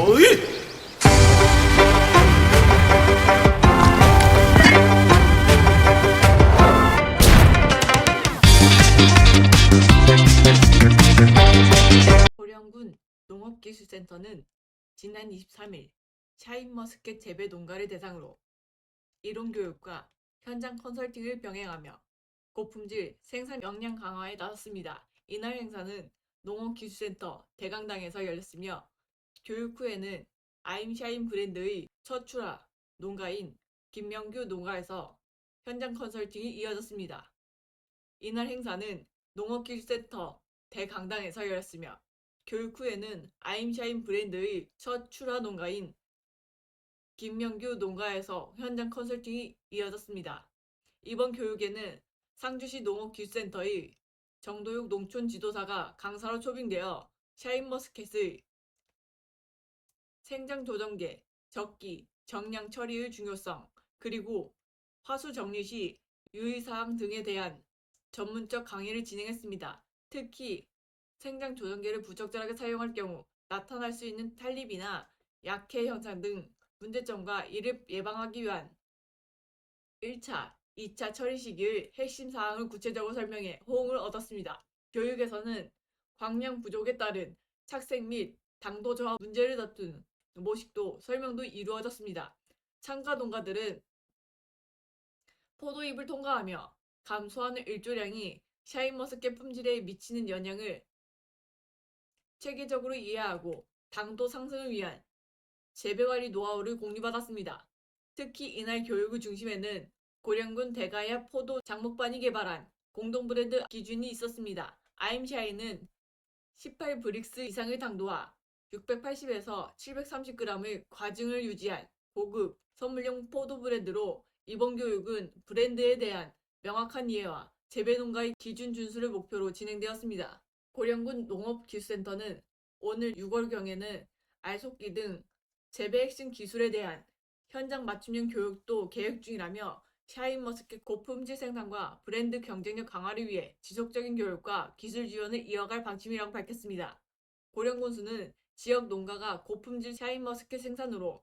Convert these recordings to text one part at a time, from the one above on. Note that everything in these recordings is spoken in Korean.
어이! 고령군 농업기술센터는 지난 23일 샤인머스켓 재배 농가를 대상으로 이론 교육과 현장 컨설팅을 병행하며 고품질 생산 역량 강화에 나섰습니다. 이날 행사는 농업기술센터 대강당에서 열렸으며 교육 후에는 아임샤인 브랜드의 첫 출하 농가인 김명규 농가에서 현장 컨설팅이 이어졌습니다. 이날 행사는 농업기술센터 대강당에서 열렸으며 교육 후에는 아임샤인 브랜드의 첫 출하 농가인 김명규 농가에서 현장 컨설팅이 이어졌습니다. 이번 교육에는 상주시 농업기술센터의 정도육 농촌 지도사가 강사로 초빙되어 샤인머스켓의 생장 조정계, 적기, 정량 처리의 중요성, 그리고 화수 정리 시 유의사항 등에 대한 전문적 강의를 진행했습니다. 특히 생장 조정계를 부적절하게 사용할 경우 나타날 수 있는 탈립이나 약해 현상 등 문제점과 이를 예방하기 위한 1차, 2차 처리 시기의 핵심 사항을 구체적으로 설명해 호응을 얻었습니다. 교육에서는 광량 부족에 따른 착색 및 당도 저하 문제를 다툰 모식도 설명도 이루어졌습니다. 참가 농가들은 포도잎을 통과하며 감소하는 일조량이 샤인머스켓 품질에 미치는 영향을 체계적으로 이해하고 당도 상승을 위한 재배관리 노하우를 공유받았습니다. 특히 이날 교육의 중심에는 고령군 대가야 포도 장목반이 개발한 공동 브랜드 기준이 있었습니다. 아임샤인은 18 브릭스 이상의 당도와 680에서 730g의 과증을 유지한 고급 선물용 포도 브랜드로 이번 교육은 브랜드에 대한 명확한 이해와 재배 농가의 기준 준수를 목표로 진행되었습니다. 고령군 농업기술센터는 오늘 6월경에는 알속기 등 재배 핵심 기술에 대한 현장 맞춤형 교육도 계획 중이라며 샤인머스켓 고품질 생산과 브랜드 경쟁력 강화를 위해 지속적인 교육과 기술 지원을 이어갈 방침이라고 밝혔습니다. 고령군수는 지역 농가가 고품질 샤인머스켓 생산으로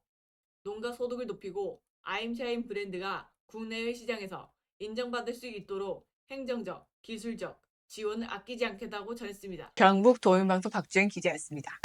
농가 소득을 높이고 아임샤인 브랜드가 국내외 시장에서 인정받을 수 있도록 행정적, 기술적 지원을 아끼지 않겠다고 전했습니다. 경북 도민방송 박지현 기자였습니다.